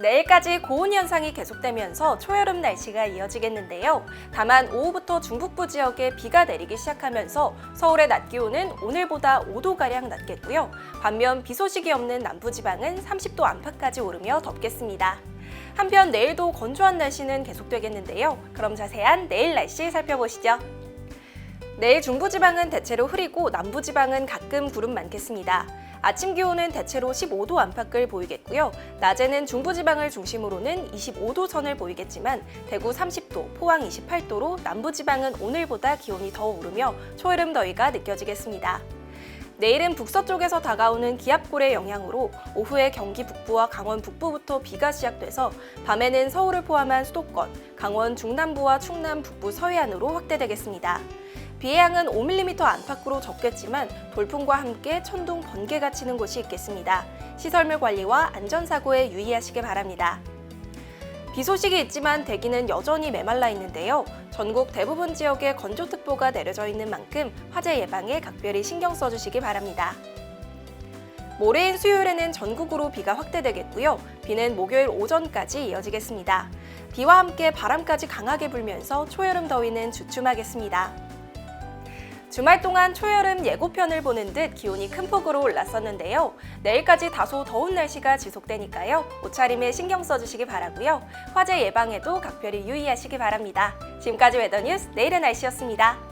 내일까지 고온 현상이 계속되면서 초여름 날씨가 이어지겠는데요. 다만 오후부터 중북부 지역에 비가 내리기 시작하면서 서울의 낮 기온은 오늘보다 5도가량 낮겠고요. 반면 비 소식이 없는 남부지방은 30도 안팎까지 오르며 덥겠습니다. 한편 내일도 건조한 날씨는 계속되겠는데요. 그럼 자세한 내일 날씨 살펴보시죠. 내일 중부지방은 대체로 흐리고 남부지방은 가끔 구름 많겠습니다. 아침 기온은 대체로 15도 안팎을 보이겠고요. 낮에는 중부지방을 중심으로는 25도 선을 보이겠지만 대구 30도, 포항 28도로 남부지방은 오늘보다 기온이 더 오르며 초여름 더위가 느껴지겠습니다. 내일은 북서쪽에서 다가오는 기압골의 영향으로 오후에 경기 북부와 강원 북부부터 비가 시작돼서 밤에는 서울을 포함한 수도권, 강원 중남부와 충남 북부 서해안으로 확대되겠습니다. 비의 양은 5mm 안팎으로 적겠지만 돌풍과 함께 천둥, 번개가 치는 곳이 있겠습니다. 시설물 관리와 안전사고에 유의하시기 바랍니다. 비 소식이 있지만 대기는 여전히 메말라 있는데요. 전국 대부분 지역에 건조특보가 내려져 있는 만큼 화재 예방에 각별히 신경 써주시기 바랍니다. 모레인 수요일에는 전국으로 비가 확대되겠고요. 비는 목요일 오전까지 이어지겠습니다. 비와 함께 바람까지 강하게 불면서 초여름 더위는 주춤하겠습니다. 주말 동안 초여름 예고편을 보는 듯 기온이 큰 폭으로 올랐었는데요. 내일까지 다소 더운 날씨가 지속되니까요. 옷차림에 신경 써주시기 바라고요. 화재 예방에도 각별히 유의하시기 바랍니다. 지금까지 웨더뉴스 내일의 날씨였습니다.